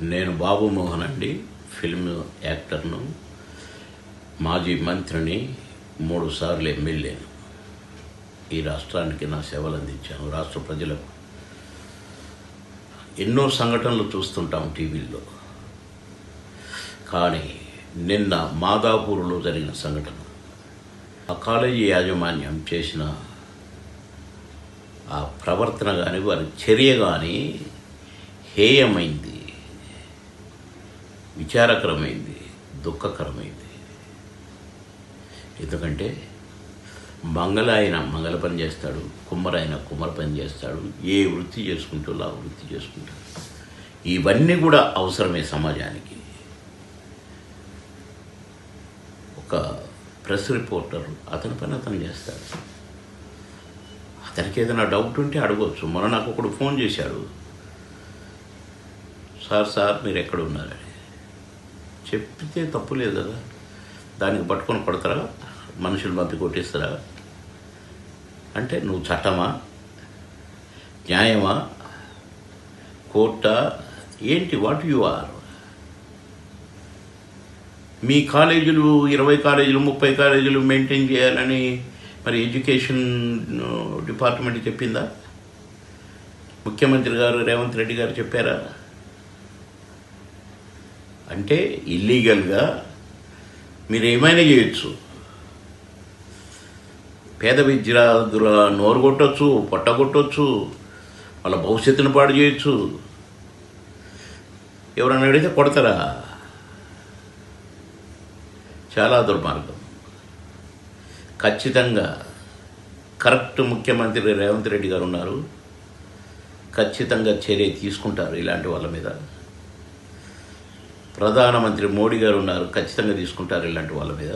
నేను బాబు మోహన్ అండి ఫిల్మ్ యాక్టర్ను మాజీ మంత్రిని మూడు సార్లు ఎమ్మెల్యేను ఈ రాష్ట్రానికి నా సేవలు అందించాను. రాష్ట్ర ప్రజలకు ఎన్నో సంఘటనలు చూస్తుంటాం టీవీల్లో. కానీ నిన్న మాదాపూర్లో జరిగిన సంఘటన. ఆ కాలేజీ యాజమాన్యం చేసిన ఆ ప్రవర్తన కానీ వారి చర్య కానీ హేయమైంది. విచారకరమైంది దుఃఖకరమైంది. ఎందుకంటే మంగళ ఆయన మంగళ పని చేస్తాడు కుమ్మర ఆయన కుమ్మర పని చేస్తాడు ఏ వృత్తి చేసుకుంటూ ఆ వృత్తి చేసుకుంటాడు ఇవన్నీ కూడా అవసరమే సమాజానికి. ఒక ప్రెస్ రిపోర్టర్ అతని పని అతను చేస్తాడు. అతనికి ఏదైనా డౌట్ ఉంటే అడగవచ్చు మొన్న నాకు ఒకడు ఫోన్ చేశాడు. సార్ సార్ మీరు ఎక్కడ ఉన్నారని. చెప్తే తప్పు లేదు కదా. దానికి పట్టుకొని కొడతారా? మనుషులు పంపి కొట్టేస్తారా? అంటే నువ్వు చట్టమా? న్యాయమా? కోర్టా? ఏంటి? What you are? మీ కాలేజీలు ఇరవై కాలేజీలు ముప్పై కాలేజీలు మెయింటైన్ చేయాలని మరి ఎడ్యుకేషన్ డిపార్ట్మెంట్ చెప్పిందా? ముఖ్యమంత్రి గారు రేవంత్ రెడ్డి గారు చెప్పారా? అంటే ఇల్లీగల్గా మీరు ఏమైనా చేయొచ్చు. పేద విద్యార్థుల నోరు కొట్టచ్చు పట్టగొట్టచ్చు వాళ్ళ భవిష్యత్తును పాడు చేయొచ్చు. ఎవరైనా అడిగితే కొడతారా? చాలా దుర్మార్గం. ఖచ్చితంగా కరెక్ట్ ముఖ్యమంత్రి రేవంత్ రెడ్డి గారు ఉన్నారు. ఖచ్చితంగా చర్య తీసుకుంటారు ఇలాంటి వాళ్ళ మీద. ప్రధానమంత్రి మోడీ గారు ఉన్నారు. ఖచ్చితంగా తీసుకుంటారు ఇలాంటి వాళ్ళ మీద.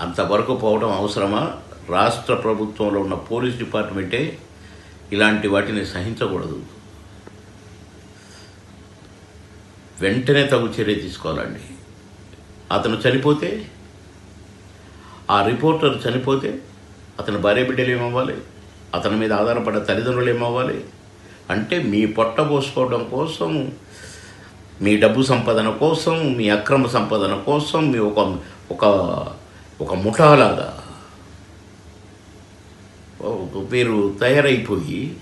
అంతవరకు పోవడం అవసరమా? రాష్ట్ర ప్రభుత్వంలో ఉన్న పోలీస్ డిపార్ట్మెంటే ఇలాంటి వాటిని సహించకూడదు. వెంటనే తగు చర్య తీసుకోవాలండి. అతను చనిపోతే ఆ రిపోర్టర్ చనిపోతే అతని భార్య బిడ్డలు ఏమవ్వాలి? అతని మీద ఆధారపడ్డ తల్లిదండ్రులు ఏమవ్వాలి? అంటే మీ పొట్ట పోసుకోవడం కోసం మీ డబ్బు సంపాదన కోసం మీ అక్రమ సంపాదన కోసం మీ ఒక ఒక ఒక ముఠాలాగా మీరు తయారైపోయి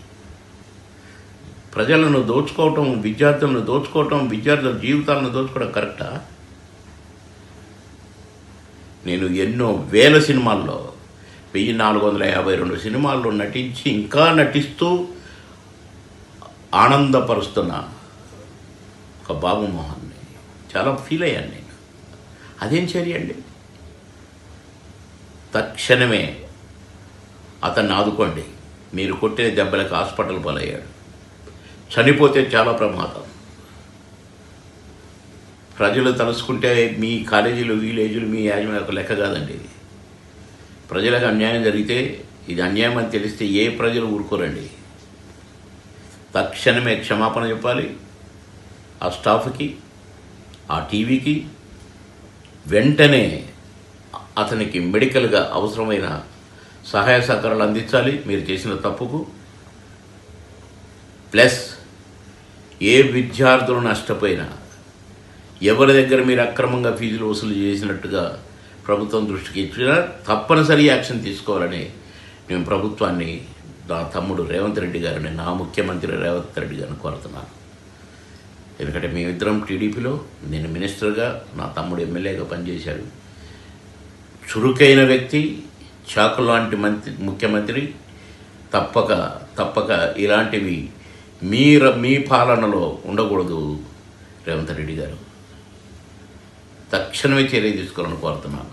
ప్రజలను దోచుకోవటం విద్యార్థులను దోచుకోవటం విద్యార్థుల జీవితాలను దోచుకోవడం కరెక్టా? నేను ఎన్నో వేల సినిమాల్లో వెయ్యి నాలుగు వందల యాభై రెండు సినిమాల్లో నటించి ఇంకా నటిస్తూ ఆనందపరుస్తున్న. ఒక బాబు మోహన్ని చాలా ఫీల్ అయ్యాను నేను. అదేం చర్య అండి? తక్షణమే అతన్ని ఆదుకోండి. మీరు కొట్టిన దెబ్బలకు హాస్పిటల్ పాలయ్యాడు చనిపోతే చాలా ప్రమాదం. ప్రజలు తలుసుకుంటే మీ కాలేజీలు విలేజీలు మీ యాజమాన్య ఒక లెక్క కాదండి ఇది. ప్రజలకు అన్యాయం జరిగితే ఇది అన్యాయం అని తెలిస్తే ఏ ప్రజలు ఊరుకోరండి? తక్షణమే క్షమాపణ చెప్పాలి. ఆ స్టాఫ్కి ఆ టీవీకి వెంటనే అతనికి మెడికల్గా అవసరమైన సహాయ సహకారాలు అందించాలి. మీరు చేసిన తప్పుకు. ప్లస్ ఏ విద్యార్థులు నష్టపోయినా ఎవరి దగ్గర మీరు అక్రమంగా ఫీజులు వసూలు చేసినట్టుగా ప్రభుత్వం దృష్టికి ఇచ్చినా తప్పనిసరి యాక్షన్ తీసుకోవాలని మేము ప్రభుత్వాన్ని నా తమ్ముడు రేవంత్ రెడ్డి గారిని నా ముఖ్యమంత్రి రేవంత్ రెడ్డి గారిని కోరుతున్నాను. ఎందుకంటే మేమిద్దరం టీడీపీలో నేను మినిస్టర్గా నా తమ్ముడు ఎమ్మెల్యేగా పనిచేశాడు. చురుకైన వ్యక్తి చాకు లాంటి మంత్రి ముఖ్యమంత్రి తప్పక తప్పక ఇలాంటివి మీ మీ పాలనలో ఉండకూడదు రేవంత్ రెడ్డి గారు. తక్షణమే చర్య తీసుకోవాలని కోరుతున్నాను.